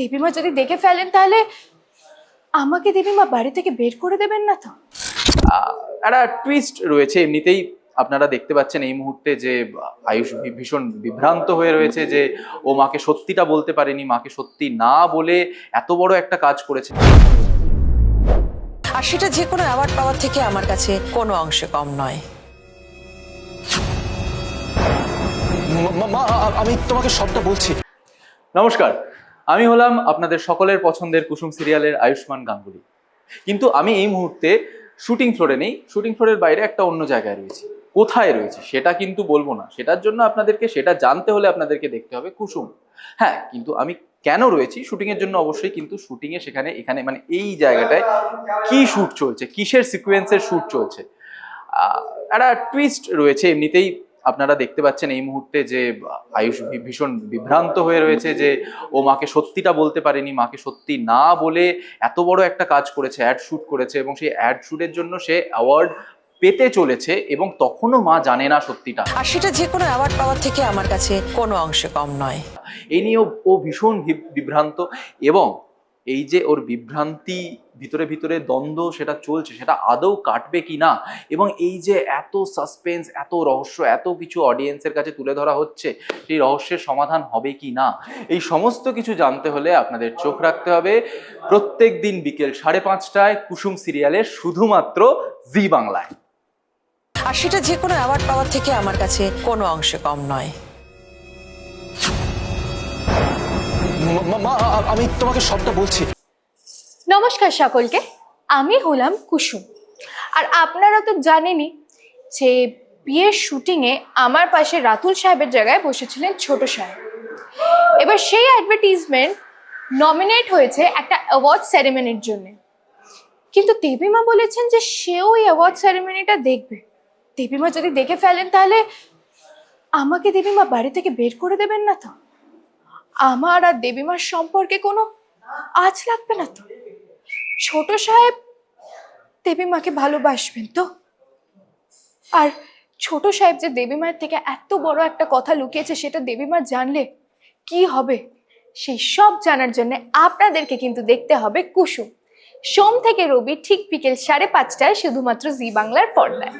দেবীমা যদি দেখে ফেলেন তাহলে আমাকে দেবীমা বাড়ি থেকে বের করে দেবেন না তো? একটা টুইস্ট রয়েছে। এমনিতেই আপনারা দেখতে পাচ্ছেন এই মুহূর্তে যে আয়ুষ ভীষণ বিভ্রান্ত হয়ে রয়েছে যে ও মাকে সত্যিটা বলতে পারেনি মাকে সত্যি না বলে এত বড় একটা কাজ করেছে। আর সেটা যে কোনো অ্যাওয়ার্ড পাওয়ার থেকে আমার কাছে কোনো অংশে কম নয়। মা- আমি তোমাকে সবটা বলছি। নমস্কার। আমি হলাম আপনাদের সকলের পছন্দের কুসুম সিরিয়ালের আয়ুষ্মান গাঙ্গুলি। কিন্তু আমি এই মুহূর্তে শুটিং ফ্লোরে নেই, শুটিং ফ্লোরের বাইরে একটা অন্য জায়গায় রয়েছি। কোথায় রয়েছে সেটা কিন্তু বলব না। সেটার জন্য আপনাদেরকে, সেটা জানতে হলে আপনাদেরকে দেখতে হবে কুসুম। হ্যাঁ কিন্তু আমি কেন রয়েছি? শুটিং এর জন্য অবশ্যই কিন্তু শুটিং এ সেখানে, এখানে মানে এই জায়গাটায় কি শুট চলছে? কিসের সিকোয়েন্সের শুট চলছে? একটা টুইস্ট রয়েছে এমনিতেই। আপনারা দেখতে পাচ্ছেন এই মুহূর্তে যে আয়ুষ ভীষণ বিভ্রান্ত হয়ে রয়েছে যে ও মাকে সত্যিটা বলতে পারেনি মাকে সত্যি না বলে এত বড় একটা কাজ করেছে অ্যাড শুট করেছে এবং সেই অ্যাড শুটের জন্য সে অ্যাওয়ার্ড পেতে চলেছে এবং তখনও মা জানে না সত্যিটা। আর সেটা যে কোনো অ্যাওয়ার্ড পাওয়ার থেকে আমার কাছে কোনো অংশে কম নয়। এই নিয়ে ও- ও ভীষণ বিভ্রান্ত এবং এই যে ওর বিভ্রান্তি ভিতরে ভিতরে দ্বন্দ্ব সেটা চলছে, সেটা আদৌ কাটবে কি না? এবং এই যে এত সাসপেন্স এত রহস্য, এত কিছু অডিয়েন্সের কাছে তুলে ধরা হচ্ছে, সেই রহস্যের সমাধান হবে কি না? এই সমস্ত কিছু জানতে হলে আপনাদের চোখ রাখতে হবে। প্রত্যেক দিন বিকেল সাড়ে পাঁচটায় কুসুম সিরিয়ালে শুধুমাত্র জি বাংলায়। আর সেটা যে কোনো অ্যাওয়ার্ড পাওয়ার থেকে আমার কাছে কোনো অংশে কম নয়। আমি তোমাকে সবটা বলছি। নমস্কার সকলকে, আমি হলাম কুসুম। আর আপনারা তো জানেনই যে বিয়ের শুটিংয়ে আমার পাশে রাতুল সাহেবের জায়গায় বসেছিলেন ছোট সাহেব। এবার সেই অ্যাডভার্টিজমেন্ট নমিনেট হয়েছে একটা অ্যাওয়ার্ড সেরেমনির জন্য। কিন্তু দেবীমা বলেছেন যে সেও ওই অ্যাওয়ার্ড সেরেমনিটা দেখবে। দেবীমা যদি দেখে ফেলেন তাহলে আমাকে দেবীমা বাড়ি থেকে বের করে দেবেন না তো? আমার আর দেবীমার সম্পর্কে কোনো আজ লাগবে না তো? ছোট সাহেব দেবীমাকে ভালোবাসবেন তো? আর ছোট সাহেব যে দেবীমায়ের থেকে এত বড় একটা কথা লুকিয়েছে সেটা দেবীমা জানলে কি হবে? সেই সব জানার জন্য আপনাদেরকে কিন্তু দেখতে হবে কুসুম। সোম থেকে রবি ঠিক বিকেল সাড়ে পাঁচটায় শুধুমাত্র জি বাংলার পর্দায়।